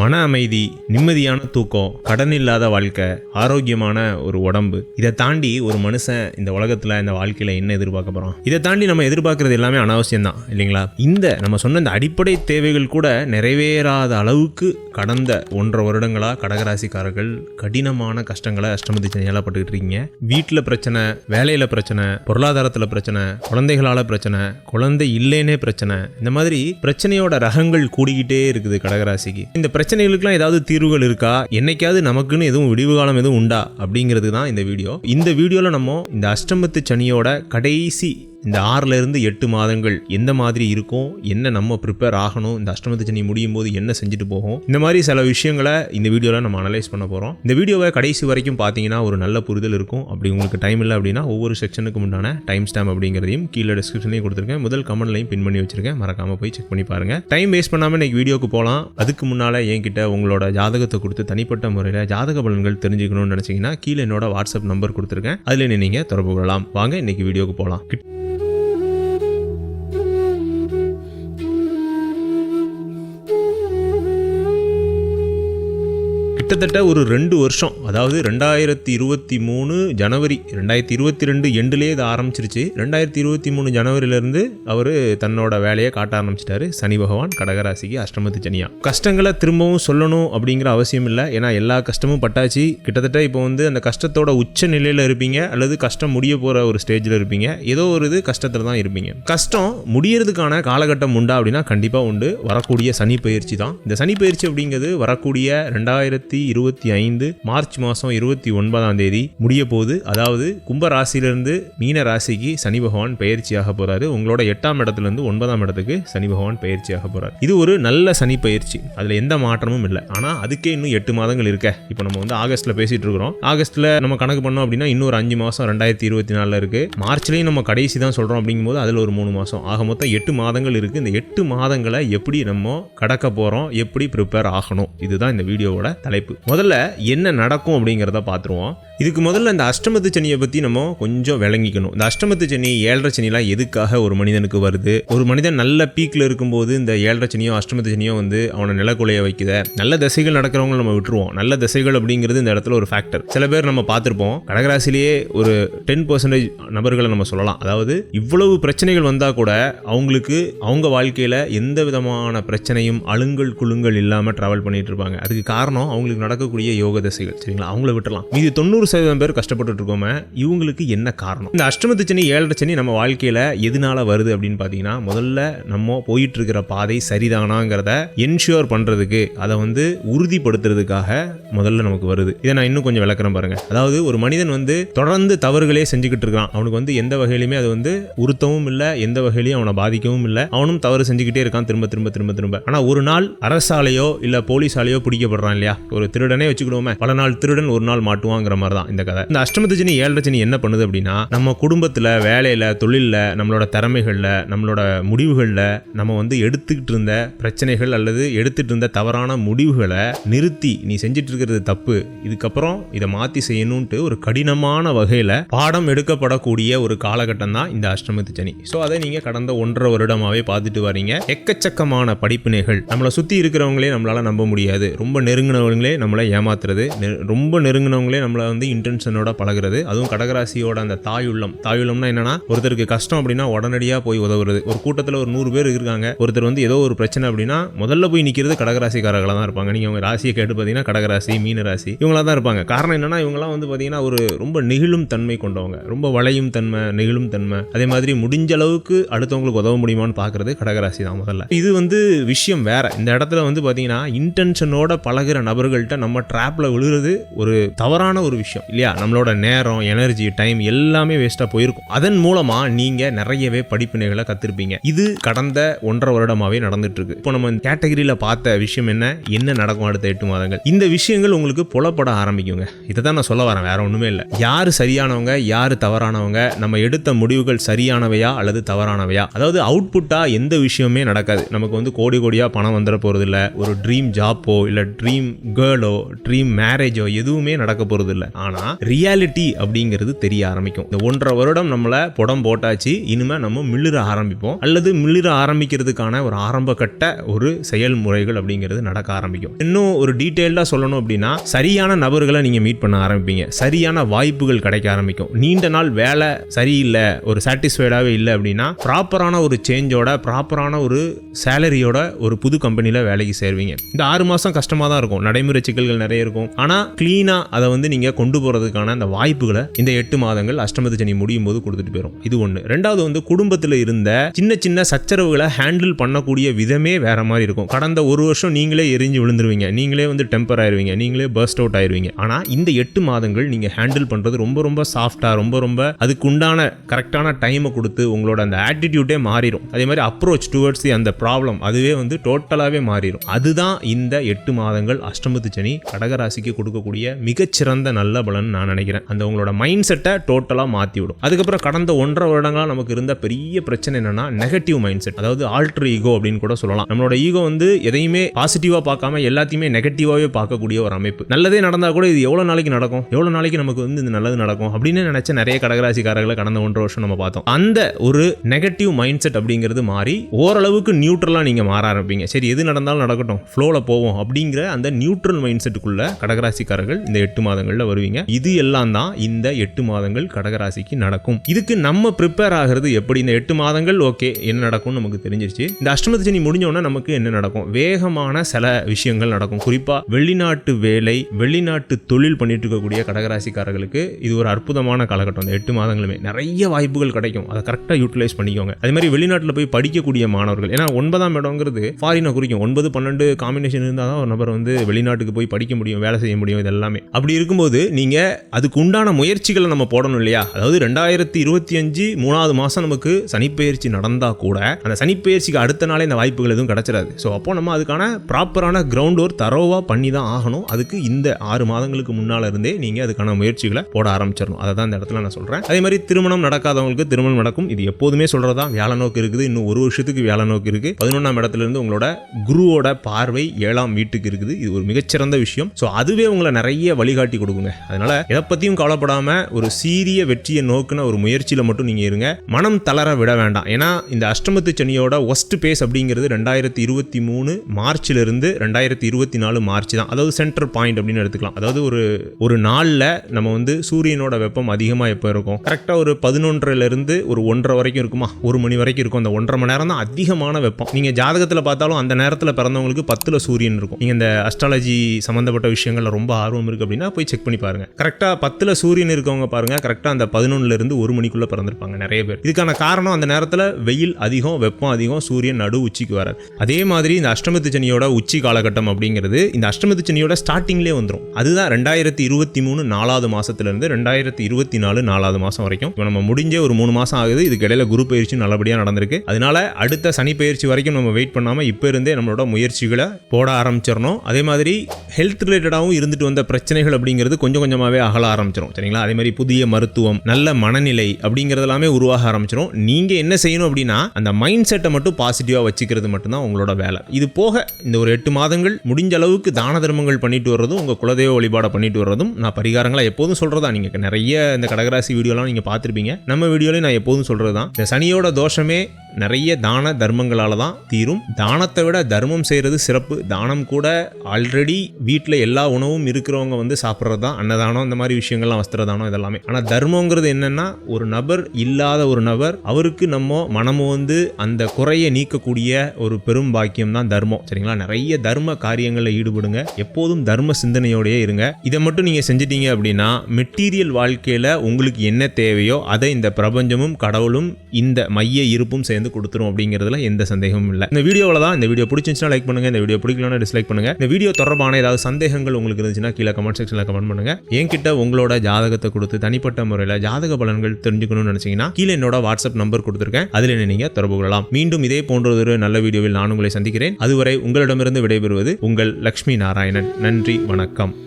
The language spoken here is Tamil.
மன அமைதி நிம்மதியான தூக்கம் கடன் இல்லாத வாழ்க்கை ஆரோக்கியமான ஒரு உடம்பு இதை தாண்டி ஒரு மனுஷன் இந்த உலகத்தில் இந்த வாழ்க்கையில் என்ன எதிர்பார்க்க போகிறோம் இதை தாண்டி நம்ம எதிர்பார்க்கறது எல்லாமே அனாவசியம் தான் இல்லைங்களா? இந்த நம்ம சொன்ன இந்த அடிப்படை தேவைகள் கூட நிறைவேறாத அளவுக்கு கடந்த ஒன்றரை வருடங்களாக கடகராசிக்காரர்கள் கடினமான கஷ்டங்களை அஷ்டமதி சனியால பட்டுக்கிட்டு இருக்கீங்க. வீட்டில் பிரச்சனை வேலையில் பிரச்சனை பொருளாதாரத்தில் பிரச்சனை குழந்தைகளால் பிரச்சனை குழந்தை இல்லைன்னே பிரச்சனை இந்த மாதிரி பிரச்சனையோட ரகங்கள் கூடிக்கிட்டே இருக்குது கடகராசிக்கு. இந்த பிரச்சனை பிரச்சனைகளுக்குலாம் ஏதாவது தீர்வுகள் இருக்கா? என்னைக்காவது நமக்குன்னு எதுவும் விடிவு காலம் எதுவும் உண்டா? அப்படிங்கிறது தான் இந்த வீடியோ. இந்த வீடியோவில் நம்ம இந்த அஷ்டமத்து சனியோட கடைசி இந்த ஆறிலிருந்து எட்டு மாதங்கள் எந்த மாதிரி இருக்கும் என்ன நம்ம ப்ரிப்பேர் ஆகணும் இந்த அஷ்டமத்து சனி முடியும் போது என்ன செஞ்சுட்டு போகும் இந்த மாதிரி சில விஷயங்களை இந்த வீடியோவில் நம்ம அனலைஸ் பண்ண போகிறோம் இந்த வீடியோவை கடைசி வரைக்கும் பார்த்தீங்கன்னா ஒரு நல்ல புரிதல் இருக்கும். அப்படி உங்களுக்கு டைம் இல்லை அப்படின்னா ஒவ்வொரு செக்ஷனுக்கு உண்டான டைம் ஸ்டாம்ப் அப்படிங்கிறதையும் கீழே டிஸ்கிரிப்ஷன்லையும் கொடுத்துருக்கேன். முதல் கமெண்ட்லையும் பின் பண்ணி வச்சிருக்கேன். மறக்காம போய் செக் பண்ணி பாருங்க. டைம் வேஸ்ட் பண்ணாமல் இன்னைக்கு வீடியோக்கு போகலாம் அதுக்கு முன்னால் என்கிட்ட உங்களோட ஜாதகத்தை கொடுத்து தனிப்பட்ட முறையில் ஜாதக பலன்கள் தெரிஞ்சுக்கணும்னு நினச்சிங்கன்னா கீழே என்னோட வாட்ஸ்அப் நம்பர் கொடுத்துருக்கேன். அதில் நீங்கள் தொடர்பு கொள்ளலாம். வாங்க இன்னைக்கு வீடியோக்கு போகலாம் கிட்டத்தட்ட ஒரு ரெண்டு வருஷம். அதாவது ரெண்டாயிரத்தி இருபத்தி மூணு ஜனவரி ரெண்டாயிரத்தி இருபத்தி ரெண்டு எண்டுலேயே இது ஆரம்பிச்சிருச்சு. ரெண்டாயிரத்தி இருபத்தி மூணு ஜனவரியிலேருந்து அவர் தன்னோட வேலையை காட்ட ஆரம்பிச்சிட்டாரு. சனி பகவான் கடகராசிக்கு அஷ்டமத்து சனியா. கஷ்டங்களை திரும்பவும் சொல்லணும் அப்படிங்கிற அவசியம் இல்லை. ஏன்னா எல்லா கஷ்டமும் பட்டாச்சு. கிட்டத்தட்ட இப்போ வந்து அந்த கஷ்டத்தோட உச்ச நிலையில் இருப்பீங்க. அல்லது கஷ்டம் முடிய போகிற ஒரு ஸ்டேஜில் இருப்பீங்க. ஏதோ ஒரு இது கஷ்டத்தில் தான் இருப்பீங்க. கஷ்டம் முடியறதுக்கான காலகட்டம் உண்டா அப்படின்னா கண்டிப்பாக உண்டு. வரக்கூடிய சனி பயிற்சி தான். இந்த சனி பயிற்சி அப்படிங்கிறது வரக்கூடிய ரெண்டாயிரத்தி இருபத்தி ஐந்து மார்ச் மாதம் இருபத்தி ஒன்பதாம் தேதி முடிய போகுது அதாவது கும்ப ராசியிலிருந்து மீன ராசிக்கு சனி பகவான் பயிற்சியாக போறாரு. உங்களோட எட்டாம் இடத்துலேருந்து ஒன்பதாம் இடத்துக்கு சனி பகவான் பயிற்சியாக போறாரு. இது ஒரு நல்ல சனி பயிற்சி. அதில் எந்த மாற்றமும் இல்லை. ஆனால் அதுக்கே இன்னும் எட்டு மாதங்கள் இருக்க. இப்போ நம்ம வந்து ஆகஸ்ட்ல பேசிட்டு இருக்கிறோம். ஆகஸ்ட்ல நம்ம கணக்கு பண்ணோம் அப்படின்னா இன்னொரு அஞ்சு மாதம் ரெண்டாயிரத்தி இருபத்தி நாலில் இருக்கு. மார்ச்லேயும் நம்ம கடைசி தான் சொல்றோம் அப்படிங்கும்போது அதில் ஒரு மூணு மாதம் ஆக மொத்தம் எட்டு மாதங்கள் இருக்கு. இந்த எட்டு மாதங்களை எப்படி நம்ம கடக்க போறோம்? எப்படி ப்ரிப்பேர் ஆகணும்? இதுதான் இந்த வீடியோவோட தலைப்பு. முதல்ல என்ன நடக்கும் அப்படிங்கிறத பார்த்துருவோம் இதுக்கு முதல்ல இந்த அஷ்டமத்து சனியை பற்றி நம்ம கொஞ்சம் விளங்கிக்கணும். இந்த அஷ்டமத்து சனி ஏழரை சனிலாம் எதுக்காக ஒரு மனிதனுக்கு வருது? ஒரு மனிதன் நல்ல பீக்கில் இருக்கும்போது இந்த ஏழரை சனியோ அஷ்டமத்து சனியோ வந்து அவனை நிலக்குலைய வைக்குத. நல்ல திசைகள் நடக்கிறவங்க நம்ம விட்டுருவோம். நல்ல திசைகள் அப்படிங்கிறது இந்த இடத்துல ஒரு ஃபேக்டர் சில பேர் நம்ம பார்த்துருப்போம். கடகராசிலேயே ஒரு டென் பர்சன்டேஜ் நபர்களை நம்ம சொல்லலாம். அதாவது இவ்வளவு பிரச்சனைகள் வந்தால் கூட அவங்களுக்கு அவங்க வாழ்க்கையில் எந்த விதமான பிரச்சனையும் அழுங்கல் குழுங்கள் இல்லாமல் ட்ராவல் பண்ணிட்டு இருப்பாங்க. அதுக்கு காரணம் அவங்களுக்கு நடக்கக்கூடிய யோக திசைகள். சரிங்களா? அவங்கள விட்டுலாம் மீதி தொண்ணூறு சதவீதம் பேர் கஷ்டப்பட்டுட்டு இருக்கோமே இவங்களுக்கு என்ன காரணம்? இந்த அஷ்டமத்து சனி ஏழரை சனி நம்ம வாழ்க்கையில் எதனால வருது அப்படின்னு பார்த்தீங்கன்னா முதல்ல நம்ம போயிட்டு இருக்கிற பாதை சரிதானாங்கிறத என்ஷூர் பண்ணுறதுக்கு அதை வந்து உறுதிப்படுத்துறதுக்காக முதல்ல நமக்கு வருது. இதை நான் இன்னும் கொஞ்சம் விளக்குறேன் பாருங்க. அதாவது ஒரு மனிதன் வந்து தொடர்ந்து தவறுகளே செஞ்சுக்கிட்டு இருக்கான் அவனுக்கு வந்து எந்த வகையிலுமே அது வந்து உறுத்தவும் இல்லை எந்த வகையிலையும் அவனை பாதிக்கவும் இல்லை. அவனும் தவறு செஞ்சுக்கிட்டே இருக்கான் திரும்ப திரும்ப திரும்ப திரும்ப. ஆனால் ஒரு நாள் அரசாலையோ இல்லை போலீஸாலையோ பிடிக்கப்படுறான் இல்லையா? ஒரு திருடனே வச்சுக்கிடுவோமே பல நாள் திருடன் ஒரு நாள் மாட்டுவாங்கிற மாதிரி தான் இந்த கதை. இந்த அஷ்டமத்து சனி ஏழரை சனி என்ன பண்ணுது அப்படின்னா நம்ம குடும்பத்தில் வேலையில் தொழிலில் நம்மளோட திறமைகளில் நம்மளோட முடிவுகளில் நம்ம வந்து எடுத்துக்கிட்டு இருந்த பிரச்சனைகள் அல்லது எடுத்துகிட்டு இருந்த தவறான முடிவுகளை நிறுத்தி நீ செஞ்சுட்டு இருக்கிறது தப்பு இதுக்கப்புறம் இதை மாற்றி செய்யணும்ட்டு ஒரு கடினமான வகையில் பாடம் எடுக்கப்படக்கூடிய ஒரு காலகட்டம் தான் இந்த அஷ்டமத்து சனி ஸோ அதை நீங்கள் கடந்த ஒன்றரை வருடமாகவே பார்த்துட்டு வரீங்க. எக்கச்சக்கமான படிப்பினைகள். நம்மளை சுற்றி இருக்கிறவங்களே நம்மளால் நம்ப முடியாது. ரொம்ப நெருங்கினவங்களே நம்மளை ஏமாத்துறது. ரொம்ப நெருங்கினவங்களே நம்மளை வந்து இன்டென்ஷனோட பழகிறது. அதுவும் கடகராசியோட அந்த தாயுள்ளம் தாயுள்ளம்னா என்னன்னா ஒருத்தருக்கு கஷ்டம் அப்படின்னா உடனடியாக போய் உதவுறது. ஒரு கூட்டத்தில் ஒரு நூறு பேர் இருக்காங்க. ஒருத்தர் வந்து ஏதோ ஒரு பிரச்சனை அப்படின்னா முதல்ல போய் நிற்கிறது கடகராசிக்காரர்களாக தான் இருப்பாங்க. நீங்கள் அவங்க ராசியை கேட்டு பார்த்தீங்கன்னா கடகராசி மீன ராசி தான் இருப்பாங்க. காரணம் என்னன்னா இவங்கலாம் வந்து பார்த்தீங்கன்னா ஒரு ரொம்ப நெகிழும் தன்மை கொண்டவங்க. ரொம்ப வளையும் தன்மை நெகிழும் தன்மை. அதே மாதிரி முடிஞ்ச அளவுக்கு அடுத்தவங்களுக்கு உதவ முடியுமான்னு பார்க்குறது கடகராசி தான் முதல்ல. இது வந்து விஷயம் வேற. இந்த இடத்துல வந்து பார்த்தீங்கன்னா இன்டென்ஷனோட பழகுற நபர்கள்ட்ட நம்ம ட்ராப்ல விழுகிறது ஒரு தவறான ஒரு விஷயம். இல்லையா? நம்மளோட நேரம் எனர்ஜி டைம் எல்லாமே வேஸ்ட்டாக போயிருக்கும். அதன் மூலமாக நீங்கள் நிறையவே படிப்பினைகளை கற்றுருப்பீங்க இது கடந்த ஒன்றரை வருடமாவே நடந்துட்டு இருக்கு இப்போ நம்ம கேட்டகரியில் பார்த்த விஷயம் என்ன? என்ன நடக்கும் அடுத்த எட்டு மாதங்கள்? இந்த விஷயங்கள் உங்களுக்கு புலப்பட ஆரம்பிக்குங்க. இதை தான் நான் சொல்ல வரேன் வேற ஒன்றுமே இல்லை. யார் சரியானவங்க யார் தவறானவங்க நம்ம எடுத்த முடிவுகள் சரியானவையா அல்லது தவறானவையா? அதாவது அவுட்புட்டாக எந்த விஷயமே நடக்காது. நமக்கு வந்து கோடி கோடியாக பணம் வந்துட போகிறதில்ல ஒரு ட்ரீம் ஜாப்போ இல்லை ட்ரீம் கேர்ளோ ட்ரீம் மேரேஜோ எதுவுமே நடக்க போறது ஆனால் ரியாலிட்டி அப்படிங்கிறது தெரிய ஆரம்பிக்கும். இந்த ஒன்றரை வருடம் நம்மளை புடம் போட்டாச்சு இனிமேல் நம்ம மிளிர ஆரம்பிப்போம். அல்லது மிளிர ஆரம்பிக்கிறதுக்கான ஒரு ஆரம்ப கட்ட ஒரு செயல்முறைகள் அப்படிங்கிறது நடக்க ஆரம்பிக்கும். இன்னும் ஒரு டீட்டெயில்டாக சொல்லணும் அப்படின்னா சரியான நபர்களை நீங்கள் மீட் பண்ண ஆரம்பிப்பீங்க. சரியான வாய்ப்புகள் கிடைக்க ஆரம்பிக்கும். நீண்ட நாள் வேலை சரியில்லை ஒரு சாட்டிஸ்ஃபைடாகவே இல்லை அப்படின்னா ப்ராப்பரான ஒரு சேஞ்சோட ப்ராப்பரான ஒரு சேலரியோட ஒரு புது கம்பெனியில் வேலைக்கு சேருவீங்க. இந்த ஆறு மாதம் கஷ்டமாக தான் இருக்கும். நடைமுறை சிக்கல்கள் நிறைய இருக்கும். ஆனால் க்ளீனாக அதை வந்து நீங்கள் கொண்டு கொண்டு போகிறதுக்கான அந்த வாய்ப்புகளை இந்த எட்டு மாதங்கள் அஷ்டமத்து சனி முடியும் போது கொடுத்துட்டு போயிடும் இது ஒன்று ரெண்டாவது வந்து குடும்பத்தில் இருந்த சின்ன சின்ன சச்சரவுகளை ஹேண்டில் பண்ணக்கூடிய விதமே வேற மாதிரி இருக்கும். கடந்த ஒரு வருஷம் நீங்களே எரிஞ்சு விழுந்துருவீங்க. நீங்களே வந்து டெம்பர் ஆயிருவீங்க. நீங்களே பர்ஸ்ட் அவுட் ஆயிருவீங்க. ஆனால் இந்த எட்டு மாதங்கள் நீங்கள் ஹேண்டில் பண்ணுறது ரொம்ப ரொம்ப சாஃப்டாக ரொம்ப ரொம்ப அதுக்கு உண்டான கரெக்டான டைமை கொடுத்து உங்களோட அந்த ஆட்டிடியூட்டே மாறிடும் அதே மாதிரி அப்ரோச் டுவர்ட்ஸ் தி அந்த ப்ராப்ளம் அதுவே வந்து டோட்டலாகவே மாறிடும் அதுதான் இந்த எட்டு மாதங்கள் அஷ்டமத்து சனி கடகராசிக்கு கொடுக்கக்கூடிய மிகச்சிறந்த நல்ல பலன் நான் நினைக்கிறேன். அந்த உங்களோட மைண்ட் செட்டை டோட்டலாக மாற்றி விடும் அதுக்கப்புறம் கடந்த ஒன்றரை வருடங்களாக நமக்கு இருந்த பெரிய பிரச்சனை என்னன்னா நெகட்டிவ் மைண்ட் செட் அதாவது ஆல்ட்ரு ஈகோ அப்படின்னு கூட சொல்லலாம். நம்மளோட ஈகோ வந்து எதையுமே பாசிட்டிவாக பார்க்காம எல்லாத்தையுமே நெகட்டிவாகவே பார்க்கக்கூடிய ஒரு அமைப்பு. நல்லதே நடந்தால் கூட இது எவ்வளோ நாளைக்கு நடக்கும்? எவ்வளோ நாளைக்கு நமக்கு வந்து இந்த நல்லது நடக்கும்? அப்படின்னு நினச்ச நிறைய கடகராசிக்காரர்களை கடந்த ஒன்றரை வருஷம் நம்ம பார்த்தோம். அந்த ஒரு நெகட்டிவ் மைண்ட் செட் அப்படிங்கிறது மாறி ஓரளவுக்கு நியூட்ரலாக நீங்கள் மாற ஆரம்பிப்பீங்க. சரி எது நடந்தாலும் நடக்கட்டும் ஃப்ளோவில் போவோம் அப்படிங்கிற அந்த நியூட்ரல் மைண்ட் செட்டுக்குள்ளே கடகராசிக்காரர்கள் இந்த எட்டு மாதங்களில் வருவீங்க. இது எல்லாம் தான் இந்த எட்டு மாதங்கள் கடகராசிக்கு நடக்கும். இதுக்கு நம்ம ப்ரிப்பேர் ஆகிறது எப்படி? இந்த எட்டு மாதங்கள் ஓகே என்ன நடக்கும்னு நமக்கு தெரிஞ்சிருச்சு. இந்த அஷ்டமத்து சனி முடிஞ்ச உடனே நமக்கு என்ன நடக்கும்? வேகமான சில விஷயங்கள் நடக்கும். குறிப்பாக வெளிநாட்டு வேலை வெளிநாட்டு தொழில் பண்ணிட்டு இருக்கக்கூடிய கடகராசிக்காரர்களுக்கு இது ஒரு அற்புதமான காலகட்டம். இந்த எட்டு மாதங்களுமே நிறைய வாய்ப்புகள் கிடைக்கும். அதை கரெக்டாக யூட்டிலைஸ் பண்ணிக்கோங்க. அதே மாதிரி வெளிநாட்டில் போய் படிக்கக்கூடிய மாணவர்கள் ஏன்னா ஒன்பதாம் இடங்கிறது ஃபாரினை குறிக்கும். ஒன்பது பன்னெண்டு காம்பினேஷன் இருந்தால் தான் ஒரு நபர் வந்து வெளிநாட்டுக்கு போய் படிக்க முடியும் வேலை செய்ய முடியும் இது எல்லாமே அப்படி இருக்கும்போது நீங்கள் அதுக்கு உண்டான முயற்சிகளை நம்ம போடணும் இல்லையா? அதாவது ரெண்டாயிரத்தி இருபத்தி அஞ்சு மூணாவது மாதம் நமக்கு சனிப்பெயர்ச்சி நடந்தால் கூட அந்த சனிப்பெயர்ச்சிக்கு அடுத்த நாளே இந்த வாய்ப்புகள் எதுவும் கிடச்சிடாது ஸோ அப்போ நம்ம அதுக்கான ப்ராப்பரான கிரவுண்ட் ஒர்க் தரோவாக பண்ணி தான் ஆகணும். அதுக்கு இந்த ஆறு மாதங்களுக்கு முன்னால் இருந்தே நீங்கள் அதுக்கான முயற்சிகளை போட ஆரம்பிச்சிடணும் அதை தான் இந்த இடத்துல நான் சொல்கிறேன் அதே மாதிரி திருமணம் நடக்காதவங்களுக்கு திருமணம் நடக்கும். இது எப்போதுமே சொல்கிறதா வேலை நோக்கு இருக்குது. இன்னும் ஒரு வருஷத்துக்கு வேலை நோக்கு இருக்குது பதினொன்றாம் இடத்துலேருந்து உங்களோட குருவோட பார்வை ஏழாம் வீட்டுக்கு இருக்குது. இது ஒரு மிகச்சிறந்த விஷயம். ஸோ அதுவே உங்களை நிறைய வழிகாட்டி கொடுக்குங்க. அதனால எதை பற்றியும் கவலைப்படாமல் ஒரு சீரிய வெற்றியை நோக்குன ஒரு முயற்சியில் மட்டும் நீங்கள் இருங்க. மனம் தளர விட வேண்டாம். ஏன்னா இந்த அஷ்டமத்து சனியோட ஒஸ்ட் பேஸ் அப்படிங்கிறது ரெண்டாயிரத்தி இருபத்தி மூணு மார்ச்ல இருந்து ரெண்டாயிரத்தி இருபத்தி நாலு மார்ச் தான். அதாவது சென்டர் பாயிண்ட் அப்படின்னு எடுத்துக்கலாம். அதாவது ஒரு ஒரு நாளில் நம்ம வந்து சூரியனோட வெப்பம் அதிகமாக எப்போ இருக்கும்? கரெக்டாக ஒரு பதினொன்றரைல இருந்து ஒரு ஒன்றரை வரைக்கும் இருக்குமா? ஒரு மணி வரைக்கும் இருக்கும். அந்த ஒன்றரை மணி நேரம் தான் அதிகமான வெப்பம். நீங்கள் ஜாதகத்தில் பார்த்தாலும் அந்த நேரத்தில் பிறந்தவங்களுக்கு பத்தில் சூரியன் இருக்கும். நீங்கள் இந்த அஸ்ட்ராலஜி சம்மந்தப்பட்ட விஷயங்கள்ல ரொம்ப ஆர்வம் இருக்குது அப்படின்னா போய் செக் பண்ணி பாருங்க. கரெக்டாக பத்தில் சூரியன் இருக்கவங்க பாருங்க. கரெக்டாக அந்த பதினொன்னுல இருந்து ஒரு மணிக்குள்ளே பிறந்திருப்பாங்க நிறைய பேர். இதுக்கான காரணம் அந்த நேரத்தில் வெயில் அதிகம் வெப்பம் அதிகம் சூரியன் நடு உச்சிக்கு வராது அதே மாதிரி இந்த அஷ்டமத்து சனியோட உச்சி காலகட்டம் அப்படிங்கிறது இந்த அஷ்டமத்து சனியோட ஸ்டார்டிங்லேயே வந்துடும் அதுதான் ரெண்டாயிரத்தி இருபத்தி மூணு நாலாவது மாசத்துல இருந்து ரெண்டாயிரத்தி இருபத்தி நாலு நாலாவது மாதம் வரைக்கும். இப்போ நம்ம முடிஞ்ச ஒரு மூணு மாதம் ஆகுது. இதுக்கு இடையில குரு பயிற்சி நல்லபடியாக நடந்திருக்கு. அதனால அடுத்த சனி பயிற்சி வரைக்கும் நம்ம வெயிட் பண்ணாமல் இப்போ இருந்தே நம்மளோட முயற்சிகளை போட ஆரம்பிச்சிடணும். அதே மாதிரி ஹெல்த் ரிலேட்டடாகவும் இருந்துட்டு வந்த பிரச்சனைகள் அப்படிங்கிறது கொஞ்சம் கொஞ்சமாகவே அகல ஆரம்பிச்சிடும் சரிங்களா? அதே மாதிரி புதிய மருத்துவம் நல்ல மனநிலை அப்படிங்கிறது எல்லாமே உருவாக ஆரம்பிச்சிடும் நீங்கள் என்ன செய்யணும் அப்படின்னா அந்த மைண்ட் செட்டை மட்டும் பாசிட்டிவாக வச்சுக்கிறது மட்டும்தான் உங்களோட வேலை. இது போக இந்த ஒரு எட்டு மாதங்கள் முடிஞ்ச அளவுக்கு தான தர்மங்கள் பண்ணிட்டு வர்றதும் உங்கள் குலதெய்வ வழிபாடை பண்ணிட்டு வர்றதும் நான் பரிகாரங்களாக எப்போதும் சொல்கிறதா நீங்கள் நிறைய இந்த கடகராசி வீடியோலாம் நீங்கள் பார்த்துருப்பீங்க. நம்ம வீடியோலையும் நான் எப்போதும் சொல்கிறது தான் இந்த சனியோட தோஷமே நிறைய தான தர்மங்களால தான் தீரும். தானத்தை விட தர்மம் செய்கிறது சிறப்பு. தானம் கூட ஆல்ரெடி வீட்டில் எல்லா உணவும் இருக்கிறவங்க வந்து சாப்பிட்றது தான் அன்னதானம் இந்த மாதிரி விஷயங்கள்லாம் வஸ்திரதானம் இதெல்லாமே. ஆனால் தர்மங்கிறது என்னென்னா ஒரு நபர் இல்லாத ஒரு நபர் அவருக்கு நம்ம மனமும் வந்து அந்த குறையை நீக்கக்கூடிய ஒரு பெரும் பாக்கியம் தான் தர்மம். சரிங்களா? நிறைய தர்ம காரியங்களில் ஈடுபடுங்க. எப்போதும் தர்ம சிந்தனையோடயே இருங்க. இதை மட்டும் நீங்கள் செஞ்சிட்டீங்க அப்படின்னா மெட்டீரியல் வாழ்க்கையில் உங்களுக்கு என்ன தேவையோ அதை இந்த பிரபஞ்சமும் கடவுளும் இந்த மைய இருப்பும் சேர்ந்து கொடுத்துரும் அப்படிங்கிறதுல எந்த சந்தேகமும் இல்லை. இந்த வீடியோவில் தான் இந்த வீடியோ பிடிச்சிருந்துச்சுன்னா லைக் பண்ணுங்க. இந்த வீடியோ பிடிக்கலன்னா டிஸ்லைக் பண்ணுங்க. இந்த வீடியோ தொடர்பான ஏதாவது சந்தேகங்கள் உங்களுக்கு இருந்துச்சுன்னா கீழே கமெண்ட் செக்ஷனில் கமெண்ட் பண்ணுங்க. என்கிட்ட உங்களோட ஜாதகத்தை கொடுத்து தனிப்பட்ட முறையில் ஜாதக பலன்கள் தெரிஞ்சுக்கணும்னு நினைச்சீங்கன்னா கீழே என்னோட வாட்ஸ்அப் நம்பர் கொடுத்துருக்கேன். அதில் என்ன நீங்க தொடர்பு கொள்ளலாம். மீண்டும் இதே போன்ற ஒரு நல்ல வீடியோவில் நான் உங்களை சந்திக்கிறேன். அதுவரை உங்களிடமிருந்து விடைபெறுவது உங்கள் லக்ஷ்மி நாராயணன். நன்றி. வணக்கம்.